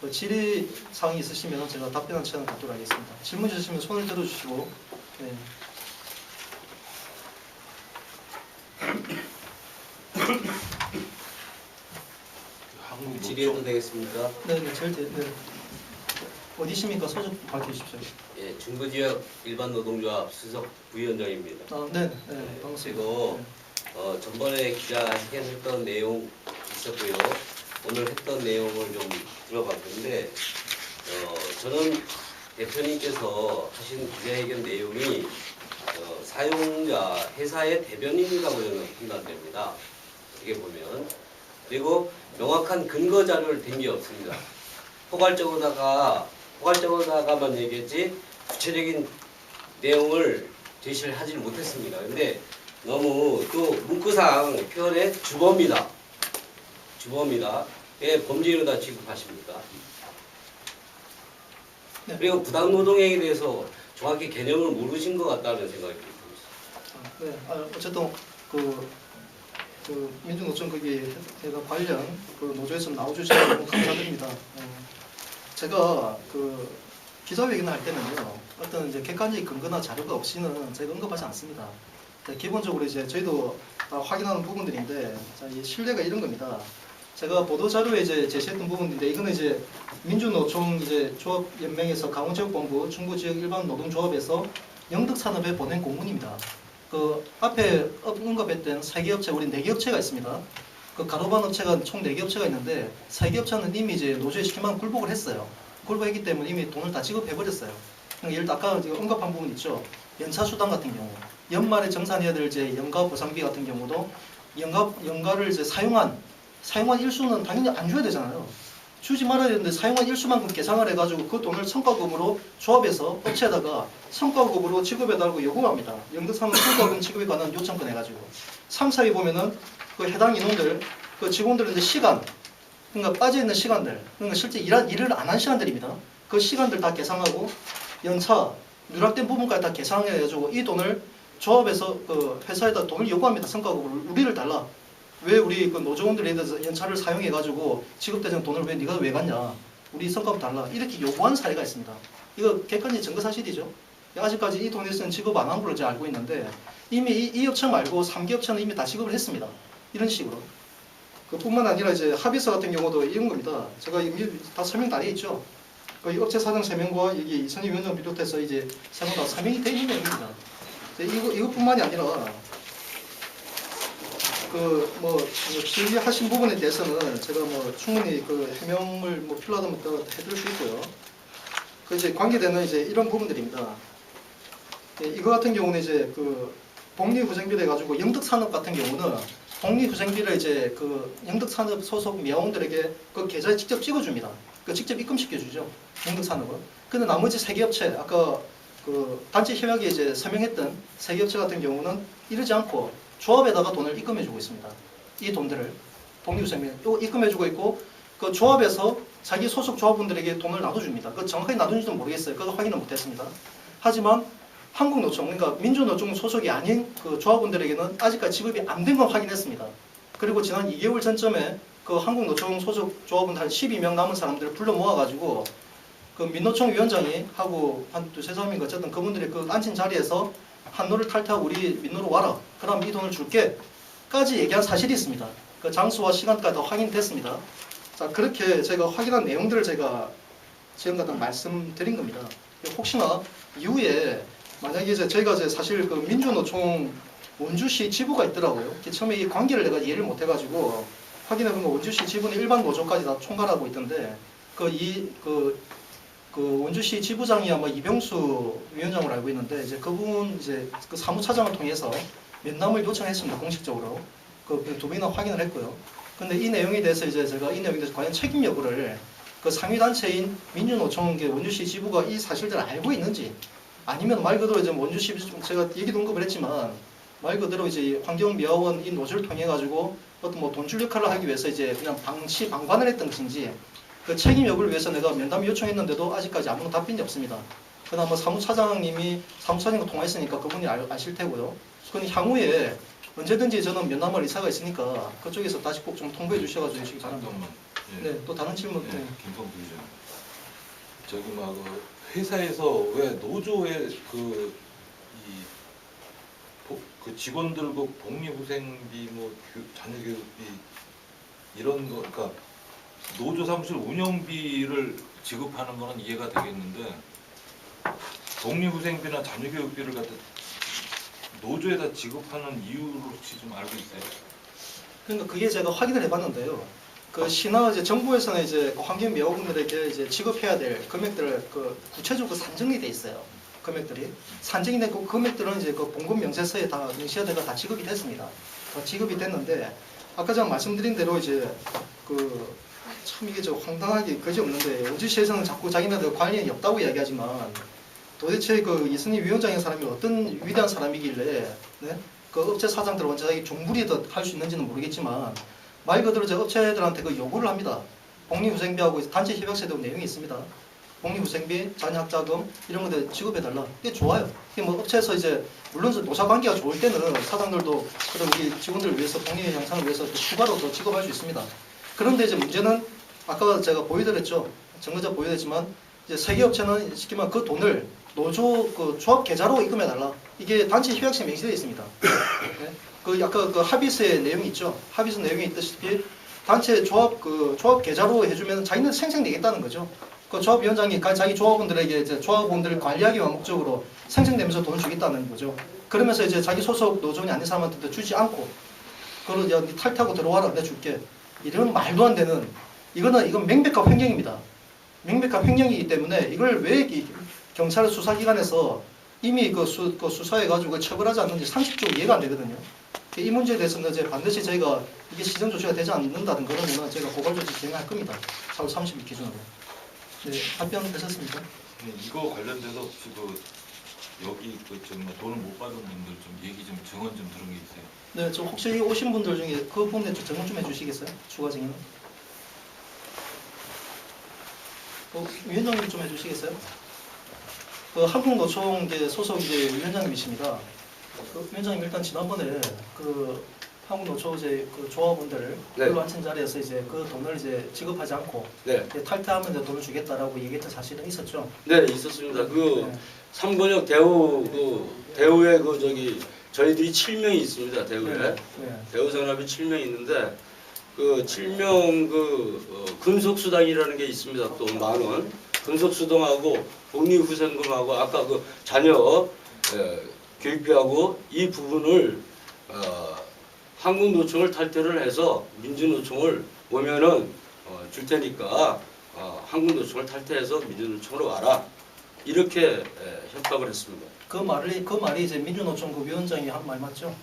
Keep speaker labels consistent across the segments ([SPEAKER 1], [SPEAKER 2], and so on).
[SPEAKER 1] 그 질의 사항이 있으시면 제가 답변하는 시간을 갖도록 하겠습니다. 질문 주시면 손을 들어주시고 네.
[SPEAKER 2] 한국 질의해도 되겠습니까?
[SPEAKER 1] 네, 네, 제일 대, 네. 어디십니까? 소속 밝혀주십시오.
[SPEAKER 2] 예, 중부지역 일반 노동조합 수석 부위원장입니다.
[SPEAKER 1] 아, 네, 네, 반갑습니다.
[SPEAKER 2] 그리고 어, 전번에 기자 회견했던 내용 있었고요. 오늘 했던 내용을 좀 들어봤는데 어, 저는 대표님께서 하신 기자회견 내용이 어, 사용자 회사의 대변인이라고 저는 판단됩니다. 어떻게 보면 그리고 명확한 근거 자료를 댄 게 없습니다. 포괄적으로다가 포괄적으로다가만 얘기했지 구체적인 내용을 제시를 하지를 못했습니다. 근데 너무 또 문구상 표현에 주범이다. 주범이다. 예, 범죄로 다 취급하십니까?
[SPEAKER 1] 네.
[SPEAKER 2] 그리고 부당 노동행위에 대해서 정확히 개념을 모르신 것 같다는 생각이 듭니다.
[SPEAKER 1] 아, 네, 아, 어쨌든 그, 그 민주노총 거기 제가 관련 그 노조에서 나와주셔서 너무 감사드립니다. 어, 제가 그 기자회견을 할 때는요 어떤 이제 객관적인 근거나 자료가 없이는 제가 언급하지 않습니다. 네, 기본적으로 이제 저희도 다 확인하는 부분들인데 자, 이 신뢰가 이런 겁니다. 제가 보도 자료에 이제 제시했던 부분인데 이거는 이제 민주노총 이제 조합 연맹에서 강원지역본부 중부지역 일반 노동조합에서 영덕산업에 보낸 공문입니다. 그 앞에 언급했던 세개 업체 우리 네개 업체가 있습니다. 그 가로반 업체가 총 네개 업체가 있는데 세개 업체는 이미 이제 노조에 시키만 굴복을 했어요. 굴복했기 때문에 이미 돈을 다 지급해 버렸어요. 그러니까 예를 들어 아까 언급한 부분 있죠. 연차 수당 같은 경우 연말에 정산해야 될 이제 연가 보상비 같은 경우도 연가 연가를 이제 사용한 사용한 일수는 당연히 안 줘야 되잖아요. 주지 말아야 되는데 사용한 일수만큼 계산을 해가지고 그 돈을 성과금으로 조합해서 업체에다가 성과금으로 지급해달라고 요구합니다. 영덕산업 성과금 지급에 관한 요청권 해가지고 3, 4위 보면은 그 해당 인원들 그 직원들의 이제 시간 그러니까 빠져 있는 시간들 그러니까 실제 일한 일을 안 한 시간들입니다. 그 시간들 다 계산하고 연차 누락된 부분까지 다 계산해가지고 이 돈을 조합에서 그 회사에다 돈을 요구합니다. 성과금으로 우리를 달라. 왜 우리 그 노조원들에 대해서 연차를 사용해가지고 지급대전 돈을 왜 네가 왜 갔냐? 우리 성과금 달라. 이렇게 요구한 사례가 있습니다. 이거 객관적 증거 사실이죠. 아직까지 이 대해서는 지급 안한 걸로 제가 알고 있는데 이미 이, 이 업체 말고 3개 업체는 이미 다 지급을 했습니다. 이런 식으로. 그뿐만 아니라 이제 합의서 같은 경우도 이런 겁니다. 제가 이미 다 설명 다돼 있죠. 그이 업체 사장 세 명과 여기 이선희 위원장 비롯해서 이제 세명 다 서명이 돼 있는. 이제 이거 이것뿐만이 아니라 그뭐 질의하신 부분에 대해서는 제가 뭐 충분히 그 해명을 뭐 필요하다면 더 해드릴 수 있고요. 그 이제 관계되는 이제 이런 부분들입니다. 예, 이거 같은 경우는 이제 그 복리후생비를 해가지고 영덕산업 같은 경우는 복리후생비를 이제 그 영덕산업 소속 미화원들에게 그 계좌에 직접 찍어줍니다. 그 직접 입금시켜주죠. 영덕산업은. 근데 나머지 세 개 업체 아까 그 단체 협약에 이제 서명했던 세 개 업체 같은 경우는 이러지 않고 조합에다가 돈을 입금해주고 있습니다. 이 돈들을 또 입금해주고 있고 그 조합에서 자기 소속 조합원들에게 돈을 나눠줍니다. 그 정확하게 나누는지도 모르겠어요. 그거 확인을 못했습니다. 하지만 한국노총 그러니까 민주노총 소속이 아닌 그 조합원들에게는 아직까지 지급이 안 된 건 확인했습니다. 그리고 지난 2개월 전쯤에 그 한국노총 소속 조합원 한 12명 남은 사람들을 불러 모아가지고 그 민노총 위원장이 하고 한 두세 사람인가 어쨌든 그분들이 그 앉힌 자리에서 한노를 탈퇴하고 우리 민노로 와라. 그럼 이 돈을 줄게. 까지 얘기한 사실이 있습니다. 그 장소와 시간까지 다 확인됐습니다. 자 그렇게 제가 확인한 내용들을 제가 지금 같은 말씀드린 겁니다. 혹시나 이후에 만약에 이제 저희가 이제 사실 그 민주노총 원주시 지부가 있더라고요. 처음에 이 관계를 내가 이해를 못 해가지고 확인해보면 원주시 지부는 일반 노조까지 다 총괄하고 있던데 그 이 그 그 원주시 지부장이 아마 이병수 위원장으로 알고 있는데 이제 그분 이제 그 사무차장을 통해서 면담을 요청했습니다 공식적으로 그두 번이나 확인을 했고요. 근데 이 내용에 대해서 이제 제가 이 내용에 대해서 과연 책임 여부를 그 상위 단체인 민주노총 그 원주시 지부가 이 사실들을 알고 있는지 아니면 말 그대로 이제 원주시 제가 얘기도 언급을 했지만 말 그대로 이제 환경미화원 이 노조를 통해 가지고 어떤 뭐 돈줄 역할을 하기 위해서 이제 그냥 방치 방관을 했던 것인지 그 책임 여부를 위해서 내가 면담 요청했는데도 아직까지 아무런 답변이 없습니다. 그나마 사무차장님이 사무차장과 통화했으니까 그분이 알, 아실 테고요. 그건 향후에 언제든지 저는 면담할 의사가 있으니까 그쪽에서 다시 꼭 좀 통보해 주셔가지고 주시기 바랍니다.
[SPEAKER 3] 예.
[SPEAKER 1] 네, 또 다른 질문.
[SPEAKER 3] 네,
[SPEAKER 1] 네.
[SPEAKER 3] 김성 부의장. 저기 막 그 회사에서 왜 노조에 그이그 직원들 그 복리후생비 뭐 교, 자녀교육비 이런 거 그러니까 노조 사무실 운영비를 지급하는 거는 이해가 되겠는데 복리후생비나 자녀교육비를 갖다 노조에다 지급하는 이유를 혹시 좀 알고 있어요?
[SPEAKER 1] 그러니까 그게 제가 확인을 해봤는데요. 그 신화 이제 정부에서는 이제 그 환경 미화분들에게 이제 지급해야 될 금액들을 그 구체적으로 산정이 돼 있어요. 금액들이 산정이 되고 그 금액들은 이제 그 봉급 명세서에 다 명시화돼가 다 지급이 됐습니다. 다 지급이 됐는데 아까 제가 말씀드린 대로 이제 그 참 이게 저 황당하게 그지 없는데 우주시에서는 자꾸 자기네들 관련이 없다고 이야기하지만 도대체 그 이순희 위원장의 사람이 어떤 위대한 사람이길래 네? 그 업체 사장들 원자기 종부리 더할수 있는지는 모르겠지만 말 그대로 저 업체들한테 그 요구를 합니다. 복리후생비하고 단체 협약서에도 내용이 있습니다. 복리후생비, 자녀학자금 이런 것들 지급해달라. 이게 좋아요. 뭐 업체에서 이제 물론 저 노사 관계가 좋을 때는 사장들도 그런 우리 직원들을 위해서 복리 향상을 위해서 또 추가로 더 지급할 수 있습니다. 그런데 이제 문제는 아까 제가 보여드렸죠. 정거자 보여드렸지만 이제 세계 업체는 쉽게 말하면 그 돈을 노조 그 조합 계좌로 입금해 달라. 이게 단체 협약서에 명시되어 있습니다. 네? 그 아까 그 합의서에 내용이 있죠. 합의서 내용이 있다시피 단체 조합 그 조합 계좌로 해주면 자기는 생생 내겠다는 거죠. 그 조합위원장이 가- 자기 조합원들에게 이제 조합원들을 관리하기 위한 목적으로 생생내면서 돈을 주겠다는 거죠. 그러면서 이제 자기 소속 노조원이 아닌 사람한테도 주지 않고 그걸 야, 니 탈퇴하고 들어와라 내가 줄게. 이런 말도 안 되는 이거는 이건 명백한 횡령입니다. 명백한 횡령이기 때문에 이걸 왜이 경찰 수사기관에서 이미 그, 수, 그 수사해가지고 처벌하지 않는지 상식적으로 이해가 안 되거든요. 이 문제에 대해서는 이제 반드시 저희가 이게 시정 조치가 되지 않는다는 그러면 제가 고발 조치 진행할 겁니다. 4월 30일 기준으로. 네, 답변 되셨습니까?
[SPEAKER 3] 네, 이거 관련돼서 혹시 그 여기 그 정말 돈을 못 받은 분들 좀 얘기 좀 증언 좀 들은 게 있어요.
[SPEAKER 1] 네, 저 혹시 오신 분들 중에 그 부분에 좀 증언 좀 해주시겠어요? 추가 증인. 어, 위원장님 좀 해주시겠어요? 그 한국노총 이제 소속 이제 위원장님이십니다. 그 위원장님 일단 지난번에 그 한국노총 이제 그 조합원들
[SPEAKER 4] 네.
[SPEAKER 1] 별로 앉힌 자리에서 이제 그 돈을 이제 지급하지 않고
[SPEAKER 4] 네,
[SPEAKER 1] 이제 탈퇴하면 이제 돈을 주겠다라고 얘기했던 사실은 있었죠.
[SPEAKER 4] 네 있었습니다. 그
[SPEAKER 1] 네.
[SPEAKER 4] 삼번역 대우 그 대우에 그 저기 저희들이 7명이 있습니다. 대우에
[SPEAKER 1] 네. 네.
[SPEAKER 4] 대우 산업이 7명 있는데 그 7명 그 어, 금속 수당이라는 게 있습니다. 또 만 원. 금속 수당하고 복리 후생금하고 아까 그 자녀 에, 교육비하고 이 부분을 어, 한국노총을 탈퇴를 해서 민주노총을 오면은 어, 줄 테니까 어, 한국노총을 탈퇴해서 민주노총으로 와라 이렇게 에, 협박을 했습니다.
[SPEAKER 1] 그 말이 그 말이 이제 민주노총 그 위원장이 한 말 맞죠?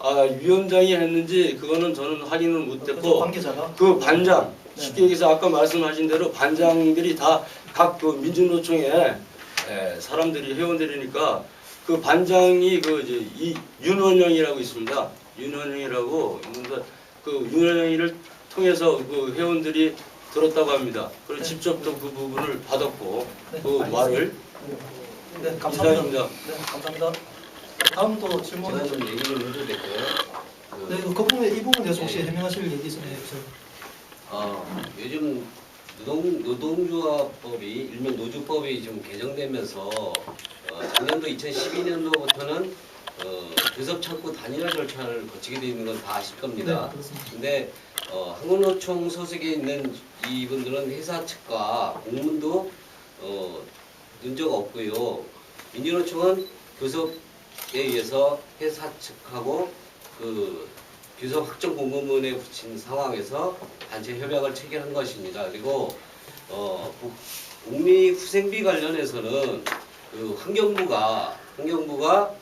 [SPEAKER 4] 아 위원장이 했는지 그거는 저는 확인을
[SPEAKER 1] 그
[SPEAKER 4] 못했고
[SPEAKER 1] 관계자가
[SPEAKER 4] 그 반장
[SPEAKER 1] 네.
[SPEAKER 4] 쉽게 얘기해서 아까 말씀하신 대로 반장들이 다 각 그 민주노총의 에, 사람들이 회원들이니까 그 반장이 그 이제 이 윤원영이라고 있습니다. 윤원영이라고 있는데 그 윤원영이를 통해서 그 회원들이 들었다고 합니다. 그리고
[SPEAKER 1] 네.
[SPEAKER 4] 직접 또그 부분을 받았고
[SPEAKER 1] 네,
[SPEAKER 4] 그. 말을
[SPEAKER 1] 네, 감사합니다.
[SPEAKER 4] 이상입니다.
[SPEAKER 1] 네, 감사합니다. 다음 또 질문.
[SPEAKER 2] 제가 좀 얘기 좀 해도 될까요? 그,
[SPEAKER 1] 네, 그 부분에 이 부분에 대해서 혹시
[SPEAKER 2] 네.
[SPEAKER 1] 해명하실 얘기 있으면 해주세요.
[SPEAKER 2] 어, 요즘 노동, 노동조합법이 일명 노조법이 좀 개정되면서 어, 작년도 2012년도부터는 어, 교섭 창구 단일화 절차를 거치게 되어 있는 건 다 아실 겁니다.
[SPEAKER 1] 네, 그렇습니다.
[SPEAKER 2] 근데 어, 한국노총 소속에 있는 이분들은 회사 측과 공문도 어, 적 없고요. 민주노총은 교섭에 의해서 회사 측하고 그 교섭 확정 공문에 붙인 상황에서 단체 협약을 체결한 것입니다. 그리고 어, 국- 국미 후생비 관련해서는 그 환경부가 환경부가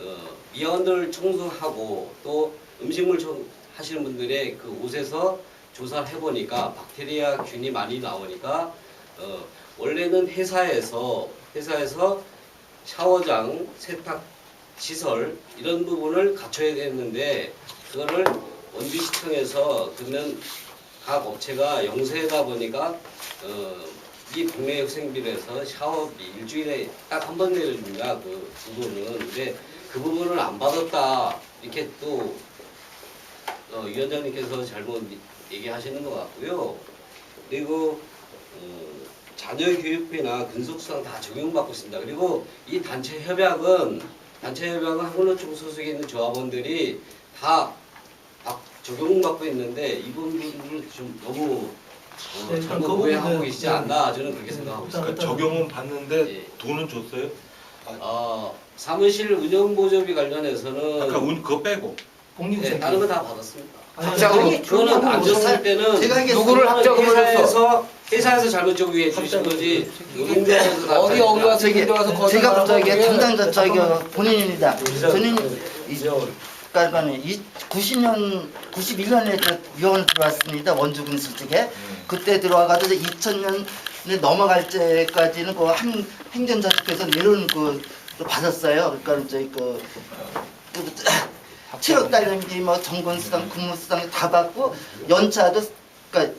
[SPEAKER 2] 어, 미화원들 청소하고 또 음식물 청, 하시는 분들의 그 옷에서 조사를 해보니까 박테리아 균이 많이 나오니까 어, 원래는 회사에서 회사에서 샤워장, 세탁 시설 이런 부분을 갖춰야 되는데 그거를 원주시청에서 그러면 각 업체가 영세다 보니까 어, 이 학생비로 해서 샤워비 일주일에 딱 한 번 내줍니다. 그 부분은 근데 그 부분을 안 받았다 이렇게 또 어, 위원장님께서 잘못 얘기하시는 것 같고요. 그리고 어, 자녀 교육비나 근속수당 다 적용받고 있습니다. 그리고 이 단체 협약은 단체 협약은 한국노총 소속에 있는 조합원들이 다 박- 적용받고 있는데 이분들을 좀 너무 어,
[SPEAKER 1] 네, 그
[SPEAKER 2] 오해하고
[SPEAKER 1] 부분은,
[SPEAKER 2] 계시지
[SPEAKER 1] 네.
[SPEAKER 2] 않나 저는 그렇게 생각하고 있습니다.
[SPEAKER 3] 그러니까 적용은 받는데
[SPEAKER 2] 예.
[SPEAKER 3] 돈은 줬어요?
[SPEAKER 2] 어, 사무실 운영 보조비 관련해서는
[SPEAKER 3] 아까 운 그거 빼고
[SPEAKER 2] 네,
[SPEAKER 1] 공익생
[SPEAKER 2] 다른 거 다 받았습니다.
[SPEAKER 1] 아니,
[SPEAKER 2] 그거는
[SPEAKER 1] 그거는
[SPEAKER 2] 안 줬을 때는
[SPEAKER 1] 제가 하겠습니다.
[SPEAKER 5] 누구를 합작으로 줬어?
[SPEAKER 2] 회사에서 회사에서 잘못 적용해 주신 거지
[SPEAKER 5] 어디 어디 가서 이게
[SPEAKER 6] 제가
[SPEAKER 5] 그게
[SPEAKER 6] 담당자 저기 본인입니다. 저는 그러니까 이 90년 91년에 그 위원을 들어왔습니다. 원주군 수직에 그때 들어와가지고 2000년에 넘어갈 때까지는 그 한 행정자치께서 내려온 그 받았어요. 그러니까 저희 그, 그 체력 딸림비 뭐 정권수당 근무수당 다 받고 연차도 그러니까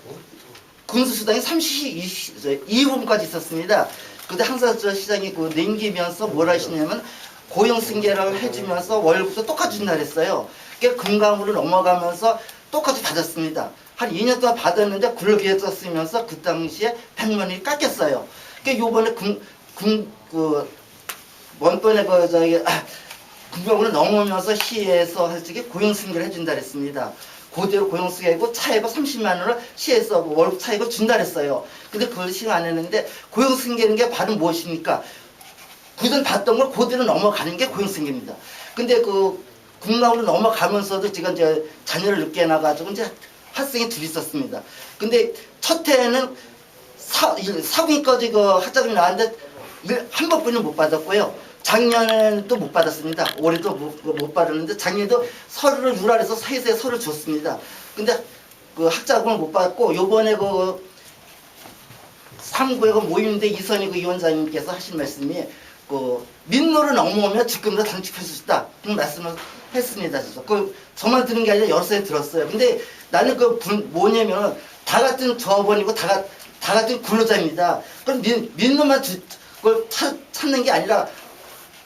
[SPEAKER 6] 군수 수당이 32분까지 있었습니다. 근데 항상 저 시장이 그 냉기면서 뭘 하시냐면 고용 승계를 해주면서 월급도 똑같이 준다 그랬어요. 그게 금강으로 넘어가면서 똑같이 받았습니다. 한 2년 동안 받았는데 굴러기에 쓰면서 그 당시에 100만 원이 깎였어요. 그게 요번에 금, 금, 그, 원번에 그, 저기, 아, 금강으로 넘어오면서 시에서 할 적에 고용 승계를 해준다 그랬습니다. 그대로 고용 승계고 차액을 30만 원을 시에서 그 월급 차액을 준다 그랬어요. 근데 그걸 시행 안 했는데 고용 승계는 게 바로 무엇입니까? 그전 봤던 걸 그대로 넘어가는 게 고용 승계입니다. 근데 그 군강으로 넘어가면서도 제가 이제 자녀를 늦게 낳아가지고 이제 학생이 둘이 있었습니다. 근데 첫 해에는 사, 사군까지 그 학자금이 나왔는데 일- 한 번뿐이 못 받았고요. 작년에는 또 못 받았습니다. 올해도 못, 못 받았는데 작년에도 서류를 유랄해서 세세 서류 줬습니다. 근데 그 학자금을 못 받고 요번에 그 삼구에 그 모임대 이선희 그 위원장님께서 하신 말씀이 그 민노를 넘어오면 지금도 단축할 수 있다 그런 말씀을 했습니다. 그 저만 들은 게 아니라 사람이 들었어요. 근데 나는 그 분- 뭐냐면 다 같은 조합원이고 다, 가- 다 같은 근로자입니다. 그럼 민, 민노만 주, 그걸 찾, 찾는 게 아니라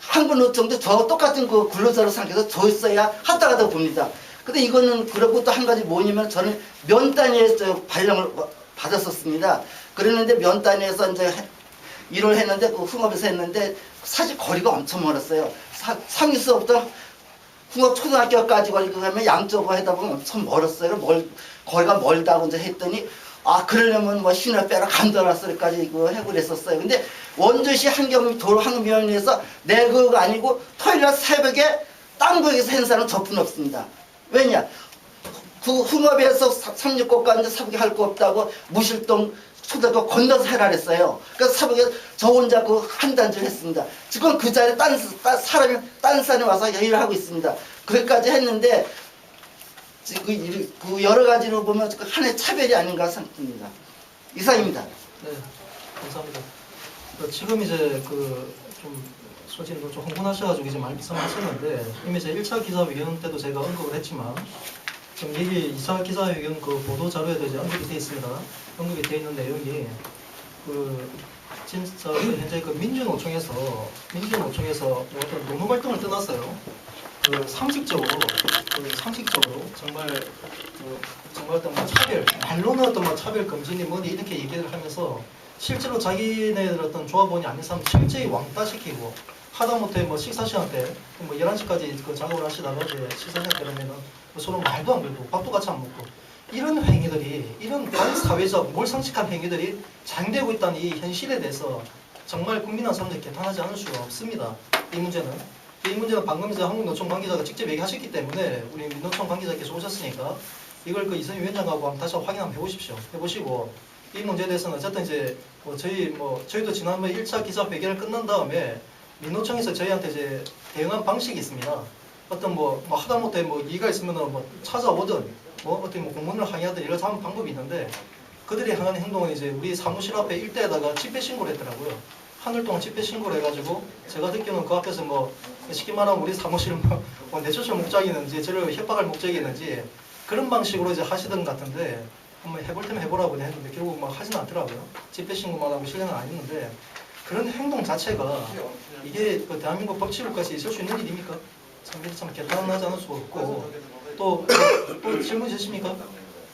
[SPEAKER 6] 한국 노총도 저하고 똑같은 그 근로자로 생각해서 저 있어야 합당하다고 봅니다. 근데 이거는 그렇고 또 한 가지 뭐냐면 저는 면 단위에 저 발령을 받았었습니다. 그랬는데 면 단위에서 이제 해- 일을 했는데 그 흥업에서 했는데 사실 거리가 엄청 멀었어요. 사, 상위수업부터 흥업 초등학교까지 거리 그러면 양쪽으로 하다 보면 엄청 멀었어요. 멀, 거리가 멀다고 이제 했더니 아 그러려면 뭐 신을 빼라 간다라서까지 그 해고 그랬었어요. 근데 원주시 한경 도로 항면에서 내그가 아니고 토요일 날 새벽에 땅구역에서 행사는 저뿐 없습니다. 왜냐? 그 흥업에서 36곳까지 사북에 할거 없다고 무실동 초등학교 건너서 해라 그랬어요. 그래서 사북에 저 혼자 그 한 단지를 했습니다. 지금 그 자리에 딴, 딴 사람이 딴 사람이 와서 일을 하고 있습니다. 그까지 했는데 그, 일- 그 여러 가지로 보면 그 하나의 차별이 아닌가 생각합니다. 이상입니다.
[SPEAKER 1] 네, 감사합니다. 그 지금 이제 그좀 솔직히 좀 흥분하셔가지고 이제 많이 말씀하셨는데 이미 제 1차 기자회견 때도 제가 언급을 했지만 지금 여기 2차 기자회견 그 보도 자료에도 이제 언급이 되어 있습니다. 언급이 되어 있는 내용이 그 진짜 그 현재 그 민주노총에서 민주노총에서 어떤 노무 활동을 떠났어요. 그 상식적으로 그 상식적으로 정말 그 정말 어떤 뭐 차별 말로는 어떤 뭐 차별 금지니 뭐니 이렇게 얘기를 하면서 실제로 자기네들 어떤 조합원이 아닌 사람 실제히 왕따 시키고 하다못해 뭐 식사 시간 때뭐 11시까지 그 작업을 하시다가 이제 식사 시간 때 되면은 뭐 서로 말도 안 걸고 밥도 같이 안 먹고 이런 행위들이 이런 반사회적 몰상식한 행위들이 장되고 있다는 이 현실에 대해서 정말 국민한 사람들이 개탄하지 않을 수가 없습니다. 이 문제는 이 문제는 방금 이제 한국노총 관계자가 직접 얘기하셨기 때문에 우리 민노총 관계자께서 오셨으니까 이걸 그 이선희 위원장하고 한번 다시 확인 한번 해보십시오. 해보시고 이 문제에 대해서는 어쨌든 이제 뭐 저희 뭐 저희도 지난번 1차 기자회견을 끝난 다음에 민노총에서 저희한테 이제 대응한 방식이 있습니다. 어떤 뭐, 뭐 하다못해 뭐 이의가 있으면은 뭐 찾아오든 뭐 어떻게 뭐 공문을 항의하든 이런 하는 방법이 있는데 그들이 하는 행동은 이제 우리 사무실 앞에 일대에다가 집회 신고를 했더라고요. 하늘 동안 집회 신고를 해가지고 제가 듣기로는 그 앞에서 뭐 쉽게 말하면 우리 사무실 뭐, 뭐 내쫓을 목적이 있는지 저를 협박할 목적이 있는지 그런 방식으로 이제 하시던 것 같은데 한번 해볼 테면 해보라고 했는데 결국 막 하지는 않더라고요. 집회 신고만 하고 실행은 안 했는데 그런 행동 자체가 이게 그 대한민국 법치국까지 있을 수 있는 일입니까? 참, 참 개탄하지 않을 수 없고 또, 또 질문 있으십니까?